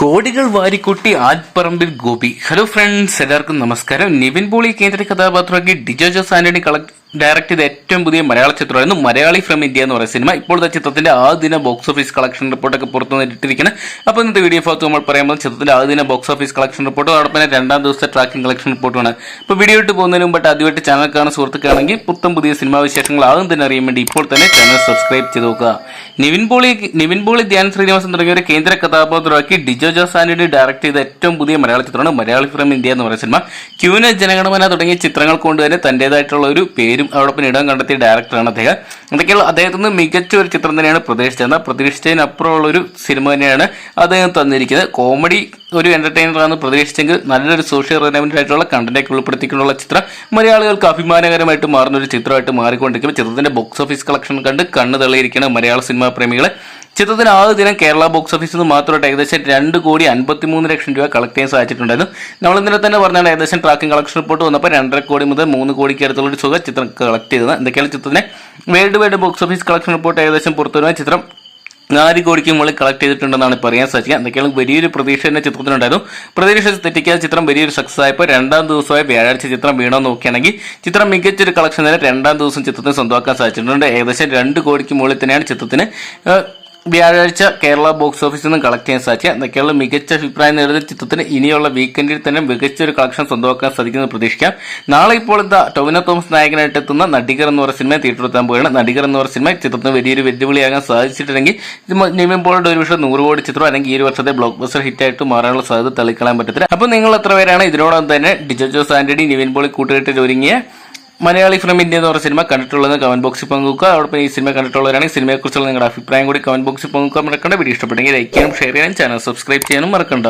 കോടികൾ വാരിക്കൂട്ടി Alapparambil Gopi. Hello friends എല്ലാവർക്കും നമസ്കാരം. നിവിൻ പോളി കേന്ദ്ര കഥാപാത്രമാക്കി ഡിജോ ജോസ് ആന്റണി കളക്ട് ഡയറക്ട് ചെയ്ത ഏറ്റവും പുതിയ മലയാള ചിത്രമായിരുന്നു മലയാളി ഫ്രം ഇന്ത്യ എന്ന് പറയുന്ന സിനിമ. ഇപ്പോഴത്തെ ചിത്രത്തിന്റെ ആദ്യ ബോക്സ് ഓഫീസ് കളക്ഷൻ റിപ്പോർട്ടൊക്കെ പുറത്തു വന്നിട്ടിരിക്കുന്നത് അപ്പോൾ ഇന്നത്തെ വീഡിയോ ഭാഗത്ത് നമ്മൾ പറയുമ്പോൾ ചിത്രത്തിന്റെ ആദ്യ ബോക്സ് ഓഫീസ് കളക്ഷൻ റിപ്പോർട്ട് അതോടൊപ്പം തന്നെ രണ്ടാം ദിവസത്തെ ട്രാക്കിംഗ് കളക്ഷൻ റിപ്പോർട്ടാണ് ഇപ്പോൾ വീഡിയോ ഇട്ട് പോകുന്നതിന് മുമ്പായിട്ട് ആദ്യമായിട്ട് ചാനൽ കാണുന്ന സുഹൃത്തുക്കളാണെങ്കിൽ പുത്തം പുതിയ സിനിമാ വിശേഷങ്ങൾ ആദ്യം തന്നെ അറിയാൻ വേണ്ടി ഇപ്പോൾ തന്നെ ചാനൽ സബ്സ്ക്രൈബ് ചെയ്ത് നോക്കുക. നിവിൻ പോളി നിവിൻ പോളി ധ്യാൻ ശ്രീനിവാസൻ തുടങ്ങിയ ഒരു കേന്ദ്ര കഥാപാത്രമാക്കി ഡിജോ ജോസാനിയുടെ ഡയറക്ട് ചെയ്ത ഏറ്റവും പുതിയ മലയാള ചിത്രമാണ് മലയാളി ഫ്രം ഇന്ത്യ എന്ന് പറയുന്ന സിനിമ. ക്യൂന ജനഗണമന തുടങ്ങിയ ചിത്രങ്ങൾ കൊണ്ട് തന്നെ തന്റേതായിട്ടുള്ള ഒരു പേരും അതോടൊപ്പം ഇടം കണ്ടെത്തിയ ഡയറക്ടറാണ് അദ്ദേഹം. എന്തൊക്കെയുള്ള അദ്ദേഹത്തിന് മികച്ച ഒരു ചിത്രം തന്നെയാണ് പ്രതീക്ഷിച്ചത്. എന്നാൽ പ്രതീക്ഷിച്ചതിനപ്പുറമുള്ള ഒരു സിനിമ തന്നെയാണ് അദ്ദേഹം തന്നിരിക്കുന്നത്. കോമഡി ഒരു എന്റർടൈനർ ആണ് പ്രതീക്ഷിച്ചെങ്കിൽ നല്ലൊരു സോഷ്യൽ റിലവന്റ് ആയിട്ടുള്ള കണ്ടന്റൊക്കെ ഉൾപ്പെടുത്തിക്കൊണ്ടുള്ള ചിത്രം. മലയാളികൾക്ക് അഭിമാനകരമായിട്ട് മാറുന്ന ഒരു ചിത്രമായിട്ട് മാറിക്കൊണ്ടിരിക്കും ചിത്രത്തിന്റെ ബോക്സ് ഓഫീസ് കളക്ഷൻ കണ്ട് കണ്ണ് തള്ളിയിരിക്കുന്ന മലയാള സിനിമാ പ്രേമികളെ. ചിത്രത്തിന് ആദ്യ ദിനം കേരള ബോക്സ് ഓഫീസിൽ നിന്ന് മാത്രമായിട്ട് ഏകദേശം രണ്ട് കോടി അൻപത്തിമൂന്ന് ലക്ഷം രൂപ കളക്ട് ചെയ്യാൻ സാധിച്ചിട്ടുണ്ടായിരുന്നു. നമ്മൾ ഇന്നലെ തന്നെ പറഞ്ഞാണ് ഏകദേശം ട്രാക്കിംഗ് കളക്ഷൻ റിപ്പോർട്ട് വന്നപ്പോൾ രണ്ടര കോടി മുതൽ മൂന്ന് കോടിക്ക് അടുത്തുള്ള ഒരു തുക ചിത്രം കളക്ട് ചെയ്തത്. എന്തൊക്കെയാണ് ചിത്രത്തിന്? World wide box office collection report ഏകദേശം പുറത്തു വരുന്ന ചിത്രം നാല് കോടിക്ക് മുകളിൽ കളക്ട് ചെയ്തിട്ടുണ്ടെന്നാണ് പറയാൻ സാധിക്കുക. എന്തൊക്കെയാണ് വലിയൊരു പ്രതീക്ഷ തന്നെ ചിത്രത്തിനുണ്ടായിരുന്നു. പ്രതീക്ഷ തെറ്റിക്കാതെ ചിത്രം വലിയൊരു സക്സസ് ആയപ്പോൾ രണ്ടാം ദിവസമായ വ്യാഴാഴ്ച ചിത്രം വീണോ നോക്കുകയാണെങ്കിൽ ചിത്രം മികച്ചൊരു കളക്ഷൻ തന്നെ രണ്ടാം ദിവസം ചിത്രത്തിന് സ്വന്തമാക്കാൻ സാധിച്ചിട്ടുണ്ട്. ഏകദേശം രണ്ട് കോടിക്ക് മുകളിൽ തന്നെയാണ് ചിത്രത്തിന് വ്യാഴാഴ്ച കേരള ബോക്സ് ഓഫീസിൽ നിന്ന് കളക്ട് ചെയ്യാൻ സാധിച്ച. എന്തൊക്കെയുള്ള മികച്ച അഭിപ്രായം നേടുന്ന ചിത്രത്തിന് ഇനിയുള്ള വീക്കെൻഡിൽ തന്നെ മികച്ച ഒരു കളക്ഷൻ സ്വന്തമാക്കാൻ സാധിക്കുന്നത് പ്രതീക്ഷിക്കാം. നാളെ ഇപ്പോൾ എന്താ ടൊവിനോ തോമസ് നായകനായിട്ട് എത്തുന്ന നടികർ എന്ന് പറയുന്ന സിനിമ തിയേറ്ററിൽ എത്താൻ പോവുകയാണ്. നടികർ എന്ന് പറയുന്ന സിനിമ ചിത്രത്തിന് വലിയൊരു വെല്ലുവിളിയാകാൻ സാധിച്ചിട്ടുണ്ടെങ്കിൽ നിയമിപ്പോൾ ഒരു വർഷം നൂറ് കോടി ചിത്രം അല്ലെങ്കിൽ ഈ വർഷത്തെ ബ്ലോക്ക് ബസ്റ്റർ ഹിറ്റായിട്ട് മാറാനുള്ള സാധ്യത തള്ളിക്കളയാൻ പറ്റത്തില്ല. അപ്പോൾ നിങ്ങൾ എത്ര പേരാണ് ഇതിനോടൊപ്പം തന്നെ ഡിജോ ജോസ് ആന്റണി നിവിൻ പോളി കൂട്ടുകെട്ടിൽ ഒരുങ്ങിയ മലയാളി ഫ്രം ഇന്ത്യ എന്ന് പറഞ്ഞ സിനിമ കണ്ടിട്ടുള്ളത് കമന്റ് ബോക്സിൽ പങ്കുവെക്കുക. അതോടൊപ്പം ഈ സിനിമ കണ്ടിട്ടുള്ളവരാണെങ്കിൽ സിനിമയെക്കുറിച്ചുള്ള നിങ്ങളുടെ അഭിപ്രായം കൂടി കമന്റ് ബോക്സിൽ പങ്കുവെക്കാൻ മറക്കണ്ട. വീഡിയോ ഇഷ്ടപ്പെട്ടെങ്കിൽ ലൈക്ക് ചെയ്യാനും ഷെയർ ചെയ്യാനും ചാനൽ സബ്സ്ക്രൈബ് ചെയ്യാനും മറക്കണ്ട.